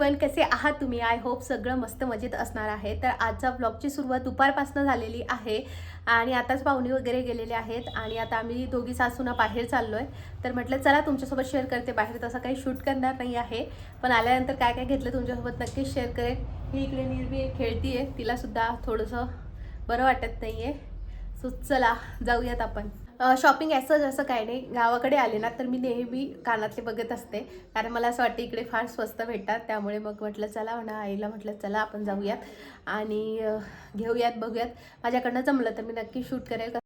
Everyone कसे आहात तुम्ही? आय होप सगळं मस्त मजेत असणार आहे. तर आजचा ब्लॉगची सुरुवात दुपारपासून झालेली आहे आणि आताच पाहुणे वगैरे गेलेले आहेत आणि आता आम्ही दोघी सासूना बाहेर चाललो आहे तर म्हटलं चला तुमच्यासोबत शेअर करते. बाहेर तसं काही शूट करणार नाही आहे. पण आल्यानंतर काय काय घेतलं तुमच्यासोबत नक्कीच शेअर करेन. ही इकडे निर्वी खेळती आहे तिलासुद्धा थोडंसं बरं वाटत नाही आहे सो चला जाऊयात आपण. शॉपिंग असं जसं काय नाही गावाकडे आले ना तर मी नेहमी कानातले बघत असते. कारण मला असं वाटतं इकडे फार स्वस्त भेटतात. त्यामुळे मग म्हटलं चला म्हणा आईला म्हटलं चला आपण जाऊयात आणि घेऊयात बघूयात. माझ्याकडनं जमलं तर मी नक्की शूट करेल.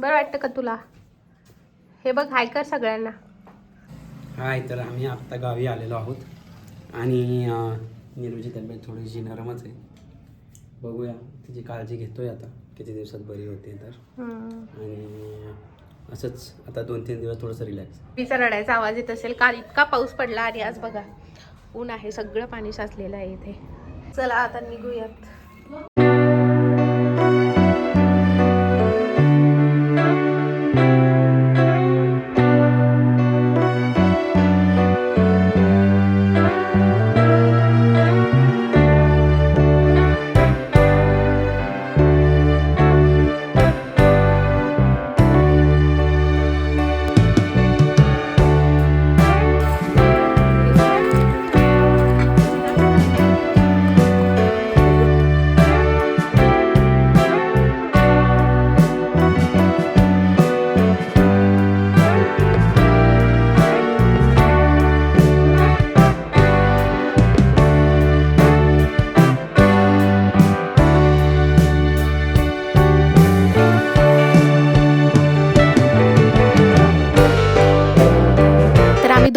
बरं वाटतं का तुला? हे बघ हाय कर सगळ्यांना. हाय तर आम्ही आत्ता गावी आलेलो आहोत. आणि निर्वीची तब्येत थोडीशी नरमच आहे. बघूया तिची काळजी घेतोय आता. किती दिवसात बरी होते तर. आणि असंच आता दोन तीन दिवस थोडंसं रिलॅक्स तिचा रडायचा आवाज येत असेल. काल इतका पाऊस पडला आणि आज बघा. ऊन आहे सगळं पाणी साचलेलं आहे इथे. चला आता निघूयात.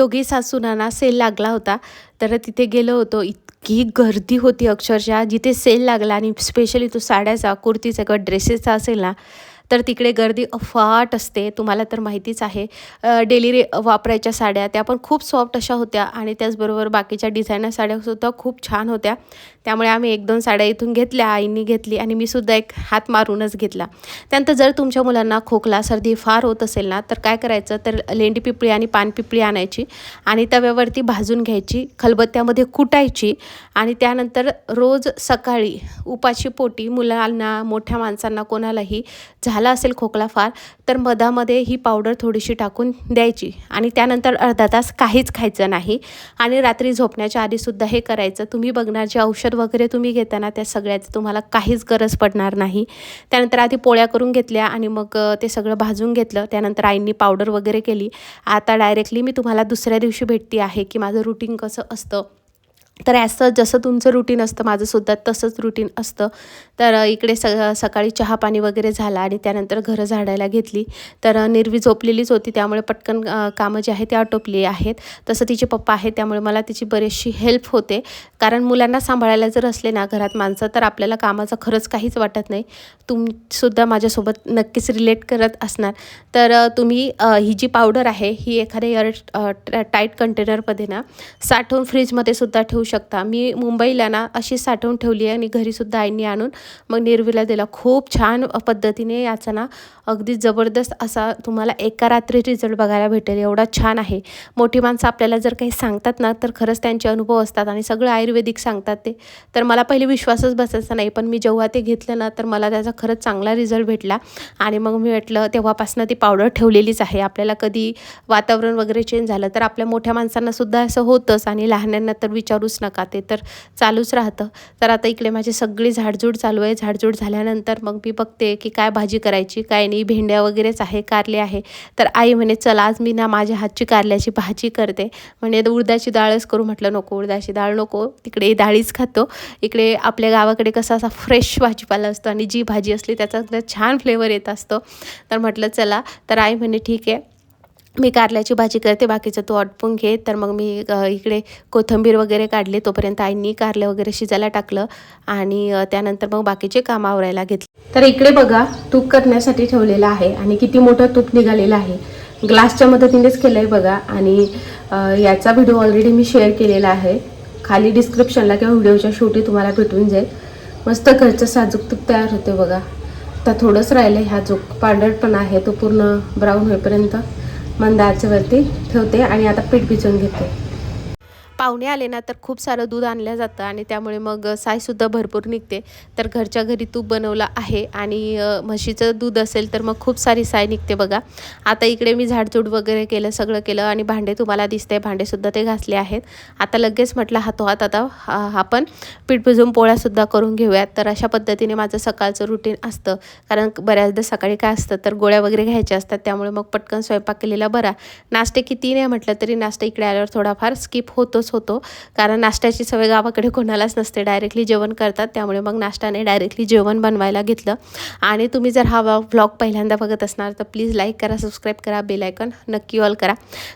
दोघी सासूनाना सेल लागला होता. तर तिथे गेलो होतो. इतकी गर्दी होती अक्षरशः. जिथे सेल लागला आणि स्पेशली तो साड्याचा कुर्तीचा किंवा ड्रेसेसचा असेल ना तर तिकडे गर्दी अफाट असते तुम्हाला तर माहितीच आहे. डेली रे वापरायच्या साड्या त्या पण खूप सॉफ्ट अशा होत्या आणि त्याचबरोबर बाकीच्या डिझायनर साड्यासुद्धा खूप छान होत्या. त्यामुळे आम्ही एक दोन साड्या इथून घेतल्या आईंनी घेतली आणि मी सुद्धा एक हात मारूनच घेतला. त्यानंतर जर तुमच्या मुलांना खोकला सर्दी फार होत असेल ना तर काय करायचं? तर लेंडी पिपळी आणि पानपिपळी आणायची आणि तव्यावरती भाजून घ्यायची खलबत्त्यामध्ये कुटायची आणि त्यानंतर रोज सकाळी उपाशी पोटी मुलांना मोठ्या माणसांना कोणालाही झा झाला असेल खोकला फार तर मधामध्ये ही पावडर थोडीशी टाकून द्यायची. आणि त्यानंतर अर्धा तास काहीच खायचं नाही. आणि रात्री झोपण्याच्या आधीसुद्धा हे करायचं. तुम्ही बघणार जे औषध वगैरे तुम्ही घेताना त्या सगळ्याचं तुम्हाला काहीच गरज पडणार नाही. त्यानंतर आधी पोळ्या करून घेतल्या आणि मग ते सगळं भाजून घेतलं. त्यानंतर आईंनी पावडर वगैरे केली. आता डायरेक्टली मी तुम्हाला दुसऱ्या दिवशी भेटते आहे की माझं रुटीन कसं असतं. तर असं जसं तुमचं रुटीन असतं माझंसुद्धा तसंच रुटीन असतं. तर इकडे स सकाळी चहा पाणी वगैरे झाला आणि त्यानंतर घरं झाडायला घेतली. तर निर्वी झोपलेलीच होती त्यामुळे पटकन कामं जी आहेत ती आटोपली आहेत. तसं तिचे पप्पा आहेत त्यामुळे मला तिची बरीचशी हेल्प होते. कारण मुलांना सांभाळायला जर असले ना घरात माणसं तर आपल्याला कामाचं खरंच काहीच वाटत नाही. तुमसुद्धा माझ्यासोबत नक्कीच रिलेट करत असणार. तर तुम्ही ही जी पावडर आहे ही एखाद्या एअर टाईट कंटेनरमध्ये ना साठवून फ्रीजमध्ये सुद्धा ठेवू शकता. मी मुंबईला ना अशी साठवून ठेवली आहे आणि घरीसुद्धा आईने आणून मग निर्वीला दिला. खूप छान पद्धतीने याचा ना अगदी जबरदस्त असा तुम्हाला एका रात्री रिझल्ट बघायला भेटेल. एवढा छान आहे. मोठी माणसं आपल्याला जर काही सांगतात ना तर खरंच त्यांचे अनुभव असतात आणि सगळं आयुर्वेदिक सांगतात ते. तर मला पहिले विश्वासच बसायचा नाही पण मी जेव्हा ते घेतलं ना तर मला त्याचा खरंच चांगला रिझल्ट भेटला. आणि मग मी म्हटलं तेव्हापासून ती पावडर ठेवलेलीच आहे. आपल्याला कधी वातावरण वगैरे चेंज झालं तर आपल्या मोठ्या माणसांना सुद्धा असं होतंच आणि लहानांना तर विचारूच नका ते तर चालूच राहतं. तर आता इकडे माझी सगळी झाडझूड चालू आहे. झाडझूड झाल्यानंतर मग मी बघते की काय भाजी करायची काय नाही. भेंड्या वगैरेच आहे कारले आहे. तर आई म्हणे चला आज मी ना माझ्या हातची कारल्याची भाजी करते. म्हणे उडदाची डाळच करू. म्हटलं नको उडदाची डाळ नको. तिकडे डाळीच खातो. इकडे आपल्या गावाकडे कसा असा फ्रेश भाजीपाला असतो आणि जी भाजी असली त्याचा छान फ्लेवर येत असतो. तर म्हटलं चला. तर आई म्हणे ठीक आहे. मी कारल्याची भाजी करते बाकीचं तू आटपून घे. तर मग मी इकडे कोथिंबीर वगैरे काढली तोपर्यंत आईंनी कारले वगैरे शिजायला टाकलं आणि त्यानंतर मग बाकीचे काम आवरायला घेतले. तर इकडे बघा तूप करण्यासाठी ठेवलेलं आहे आणि किती मोठं तूप निघालेलं आहे. ग्लासच्या मदतीनेच केलं आहे बघा आणि याचा व्हिडिओ ऑलरेडी मी शेअर केलेला आहे. खाली डिस्क्रिप्शनला किंवा व्हिडिओच्या शेवटी तुम्हाला भेटून जाईल. मस्त घरचं साजूक तूप तयार होते बघा. आता थोडंच राहिलं ह्या जो पांढरटपणा आहे तो पूर्ण ब्राऊन होईपर्यंत. मंद आचेवरती ठेवते आणि आता पीठ भिजवून घेते. पाहुणे आले ना तर खूप सारं दूध आणलं जातं आणि त्यामुळे मग सायसुद्धा भरपूर निघते. तर घरच्या घरी तूप बनवलं आहे आणि म्हशीचं दूध असेल तर मग खूप सारी साय निघते बघा. आता इकडे मी झाडझूड वगैरे केलं सगळं केलं आणि भांडे तुम्हाला दिसते भांडेसुद्धा ते घासले आहेत. आता लगेच म्हटलं हातोहात आता हा- आपण पीठ भिजवून पोळ्यासुद्धा करून घेऊयात. तर अशा पद्धतीने माझं सकाळचं रुटीन असतं. कारण बऱ्याचदा सकाळी काय असतं तर गोळ्या वगैरे घ्यायच्या असतात त्यामुळे मग पटकन स्वयंपाक केलेला बरा. नाश्ते किती नाही म्हटलं तरी नाश्ता इकडे आल्यावर थोडाफार स्किप होतो होतोच होतो. कारण नाश्त्याची सवय गावाकडे कोणालाच नसते. डायरेक्टली जेवण करतात. त्यामुळे मग नाश्त्याने डायरेक्टली जेवण बनवायला घेतलं. आणि तुम्ही जर हा व्लॉग पहिल्यांदा बघत असणार तर प्लीज लाईक करा सबस्क्राईब करा बेलायकन नक्की ऑल करा.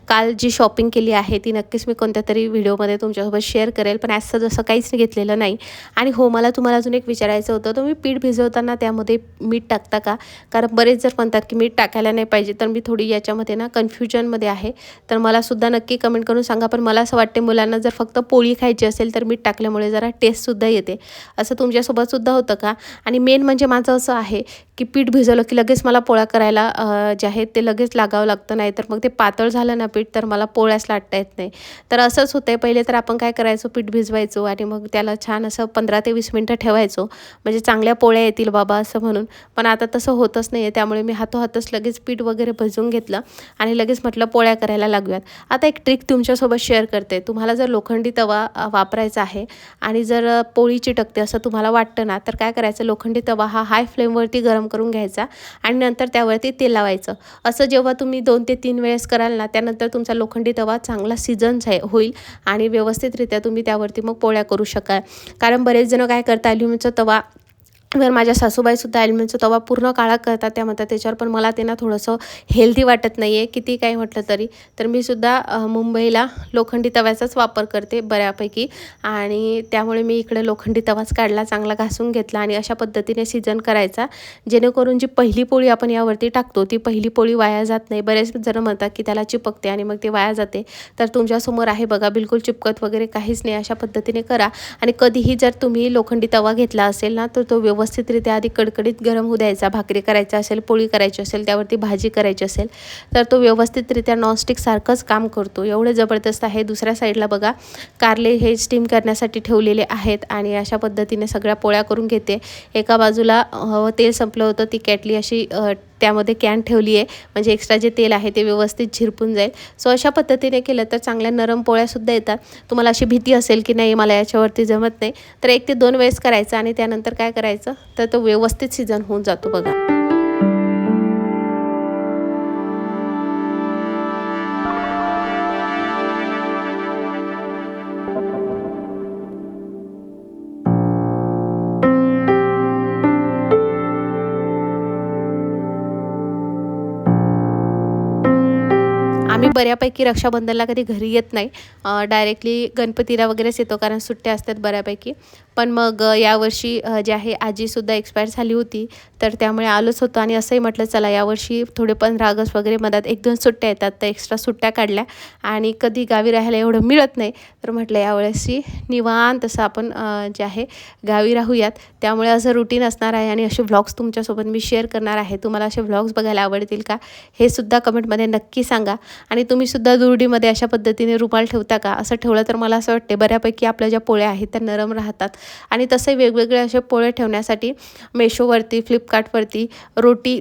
काल जी शॉपिंग केली आहे ती नक्कीच मी कोणत्या तरी व्हिडिओमध्ये तुमच्यासोबत शेअर करेल. पण ॲजचं जसं काहीच घेतलेलं नाही. आणि हो मला तुम्हाला अजून एक विचारायचं होतं. तुम्ही पीठ भिजवताना त्यामध्ये मीठ टाकता का? कारण बरेच जर म्हणतात की मीठ टाकायला नाही पाहिजे. तर मी थोडी याच्यामध्ये ना कन्फ्युजनमध्ये आहे. तर मला सुद्धा नक्की कमेंट करून सांगा. पण मला असं वाटते मुलं मुलांना जर फक्त पोळी खायची असेल तर मीठ टाकल्यामुळे जरा टेस्टसुद्धा येते. असं तुमच्यासोबतसुद्धा होतं का? आणि मेन म्हणजे माझं असं आहे की पीठ भिजवलं की लगेच मला पोळ्या करायला जे आहे ते लगेच लागावं लागतं नाही तर मग ते पातळ झालं ना पीठ तर मला पोळ्याच लाटता येत नाही. तर असंच होतं आहे पहिले तर आपण काय करायचो? पीठ भिजवायचो आणि मग त्याला छान असं पंधरा ते वीस मिनटं ठेवायचो. म्हणजे चांगल्या पोळ्या येतील बाबा असं म्हणून. पण आता तसं होतच नाही आहे त्यामुळे मी हातोहातच लगेच पीठ वगैरे भिजवून घेतलं आणि लगेच म्हटलं पोळ्या करायला लागूयात. आता एक ट्रिक तुमच्यासोबत शेअर करते. तुम्हाला जर लोखंडी तवा वापरायचा आहे आणि जर पोळीची पोळी चिटकते असं तुम्हाला वाटतं ना तर काय करायचं? लोखंडी तवा हा हाय फ्लेमवरती गरम करून घ्यायचा आणि नंतर त्यावरती तेल लावायचं. असं जेव्हा तुम्ही दोन ते तीन वेळेस कराल ना त्यानंतर तुमचा लोखंडी तवा चांगला सीझन होईल आणि व्यवस्थितरित्या तुम्ही त्यावरती मग पोळ्या करू शकाल. कारण बरेच जण काय करता अल्युमिनचा तवा तर माझ्या सासूबाईसुद्धा ॲल्युमिनचा तवा पूर्ण काळा करतात त्या म्हणतात त्याच्यावर पण मला त्यांना थोडंसं हेल्दी वाटत नाही आहे किती काही म्हटलं तरी. तर मी सुद्धा मुंबईला लोखंडी तव्याचाच वापर करते बऱ्यापैकी. आणि त्यामुळे मी इकडे लोखंडी तवाच काढला चांगला घासून घेतला आणि अशा पद्धतीने सीजन करायचा. जेणेकरून जी पहिली पोळी आपण यावरती टाकतो ती पहिली पोळी वाया जात नाही. बरेच जण म्हणतात की त्याला चिपकते आणि मग ते वाया जाते. तर तुमच्यासमोर आहे बघा बिलकुल चिपकत वगैरे काहीच नाही. अशा पद्धतीने करा. आणि कधीही जर तुम्ही लोखंडी तवा घेतला असेल ना तर तो व्यवस्थितरित्या आधी कडकडीत गरम होऊ द्यायचा भाकरी करायचा असेल पोळी करायची असेल त्यावरती भाजी करायची असेल तर तो व्यवस्थितरित्या नॉनस्टिक सारखंच काम करतो. एवढं जबरदस्त आहे. दुसऱ्या साईडला बघा कारले हे स्टीम करण्यासाठी ठेवलेले आहेत आणि अशा पद्धतीने सगळ्या पोळ्या करून घेते. एका बाजूला तेल संपलं होतं ती कॅटली अशी त्यामध्ये कॅन ठेवली आहे. म्हणजे एक्स्ट्रा जे तेल आहे ते व्यवस्थित झिरपून जाईल. सो अशा पद्धतीने केलं तर चांगल्या नरम पोळ्यासुद्धा येतात. तुम्हाला अशी भीती असेल की नाही मला याच्यावरती जमत नाही. तर एक ते दोन वेळेस करायचं आणि त्यानंतर काय करायचं? तर तो व्यवस्थित सीझन होऊन जातो बघा. बऱ्यापैकी रक्षाबंधनला कधी घरी येत नाही. डायरेक्टली गणपतीला वगैरेच येतो कारण सुट्ट्या असतात बऱ्यापैकी. पण मग यावर्षी जे आहे आजीसुद्धा एक्सपायर झाली होती. तर त्यामुळे आलोच होतो आणि असंही म्हटलं चला यावर्षी थोडे पंधरा ऑगस्ट वगैरे मधात एक दोन सुट्ट्या येतात तर एक्स्ट्रा सुट्ट्या काढल्या. आणि कधी गावी राहायला एवढं मिळत नाही. तर म्हटलं यावेळेसही निवांत असं आपण जे आहे गावी राहूयात. त्यामुळे असं रुटीन असणार आहे आणि असे व्लॉग्स तुमच्यासोबत मी शेअर करणार आहे. तुम्हाला असे व्लॉग्स बघायला आवडतील का? हे सुद्धा कमेंटमध्ये नक्की सांगा. आणि तुम्ही सुद्धा दुरडीमध्ये अशा पद्धतीने रुमाल ठेवता का? असं ठेवलं तर मला असं वाटते बऱ्यापैकी आपल्या ज्या पोळ्या आहेत त्या नरम राहतात. आणि तसे वेगवेगळे असे पोळे ठेवण्यासाठी मेशोवरती फ्लिपकार्टवरती रोटी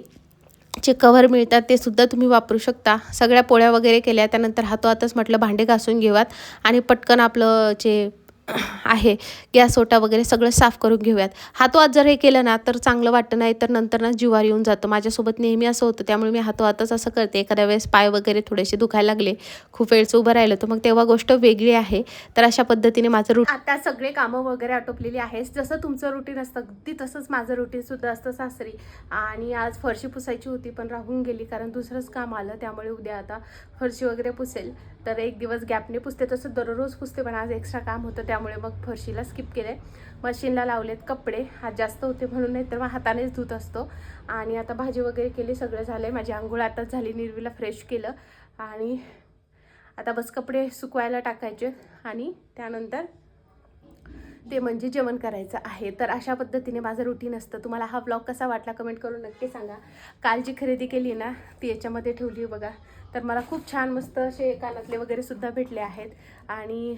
चे कव्हर मिळतात ते सुद्धा तुम्ही वापरू शकता. सगळ्या पोळ्या वगैरे केल्या त्यानंतर हातोहातच म्हटलं भांडे घासून घेवात आणि पटकन आपलं जे आहे. गॅस ओटा वगैरे सगळं साफ करून घेऊयात. हातोहात जर हे केलं ना तर चांगलं वाटतं नाही तर नंतर ना जीवार येऊन जातं. माझ्यासोबत नेहमी असं होतं त्यामुळे मी हातोहातच असं करते. एखाद्या वेळेस पाय वगैरे थोडेसे दुखायला लागले खूप वेळचं उभं राहिलं तर मग तेव्हा गोष्ट वेगळी आहे. तर अशा पद्धतीने माझं रुट आता सगळे कामं वगैरे आटोपलेली आहेत. जसं तुमचं रुटीन असतं अगदी तसंच माझं रुटीनसुद्धा असतं सासरी. आणि आज फरशी पुसायची होती पण राहून गेली कारण दुसरंच काम आलं त्यामुळे उद्या आता फरशी वगैरे पुसेल. तर एक दिवस गॅपने पुसते तसं दररोज पुसते पण आज एक्स्ट्रा काम होतं त्या त्यामुळे मग फरशीला स्किप केलं आहे मशीनला लावलेत कपडे. हात जास्त होते म्हणून नाही तर मग हातानेच धुत असतो. आणि आता भाजी वगैरे केली सगळं झालं आहे माझी आंघोळ आताच झाली निर्वीला फ्रेश केलं. आणि आता बस कपडे सुकवायला टाकायचे. आणि त्यानंतर ते म्हणजे जेवण करायचं आहे. तर अशा पद्धतीने माझं रुटीन असतं. तुम्हाला हा ब्लॉग कसा वाटला कमेंट करून नक्की सांगा. काल जी खरेदी केली ना ती याच्यामध्ये ठेवली बघा. तर मला खूप छान मस्त असे कानातले वगैरे सुद्धा भेटले आहेत. आणि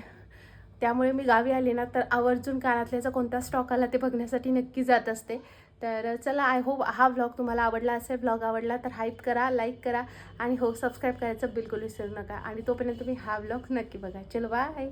त्यामुळे मी गावी आले ना तर आवर्जून कानातल्याचा कोणता स्टॉक आला ते बघण्यासाठी नक्की जात असते. तर चला आय होप हा ब्लॉग तुम्हाला आवडला असेल ब्लॉग आवडला तर हाईप करा लाईक करा आणि हो सबस्क्राईब करायचं बिलकुल विसरू नका. आणि तोपर्यंत तुम्ही हा ब्लॉग नक्की बघा. चलो बाय